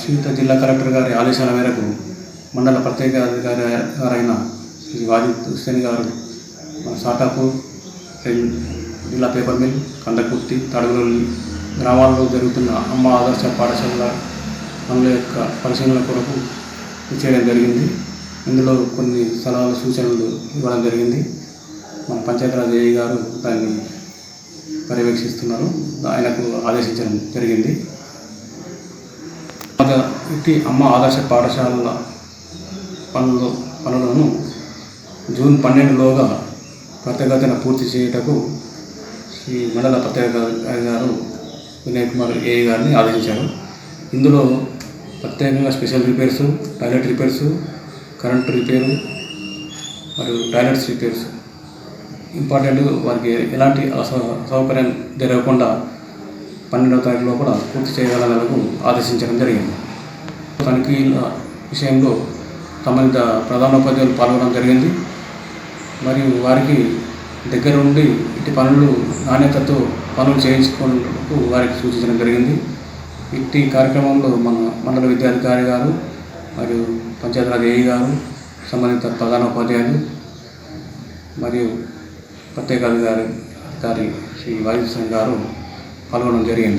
శ్రీయుత జిల్లా కలెక్టర్ గారి ఆదేశాల మేరకు మండల ప్రత్యేక అధికారి గారైన శ్రీ వాజిద్ హుస్సేన్ గారు మన సాటాపూర్ జిల్లా పేపర్ మిల్ కందకుర్తి తడగలూరి గ్రామాల్లో జరుగుతున్న అమ్మ ఆదర్శ పాఠశాలల పనుల యొక్క పరిశీలన కొరకు చేయడం జరిగింది. ఇందులో కొన్ని సలహాలు సూచనలు ఇవ్వడం జరిగింది. మన పంచాయతీరాజ్ ఏఈ గారు దాన్ని పర్యవేక్షిస్తున్నారు. ఆయనకు ఆదేశించడం జరిగింది. ఇంటి అమ్మ ఆదర్శ పాఠశాలల పనులు పనులను జూన్ పన్నెండులోగా ప్రత్యేకతను పూర్తి చేయుటకు శ్రీ మండల ప్రత్యేక గారు వినయ్ కుమార్ ఏఈ గారిని ఆదేశించారు. ఇందులో ప్రత్యేకంగా special repairs toilet repairs current repair మరియు టాయిలెట్స్ రిపేర్స్. ఇంపార్టెంట్ వారికి ఎలాంటి అసౌ- అసౌకర్యం జరగకుండా పన్నెండవ తారీఖు లోపల పూర్తి చేయగలగలకు ఆదేశించడం జరిగింది. తనిఖీల విషయంలో సంబంధిత ప్రధానోపాధ్యాయులు పాల్గొనడం జరిగింది. మరియు వారికి దగ్గర ఉండి ఇట్టి పనులు నాణ్యతతో పనులు చేయించుకున్నందుకు వారికి సూచించడం జరిగింది. ఇట్టి కార్యక్రమంలో మన మండల విద్యాధికారి గారు మరియు పంచాయతీరాజ్ ఏఈ గారు సంబంధిత ప్రధానోపాధ్యాయులు మరియు ప్రత్యేక అధికారి అధికారి శ్రీ వాయుసేన్ గారు పాల్గొనడం జరిగింది.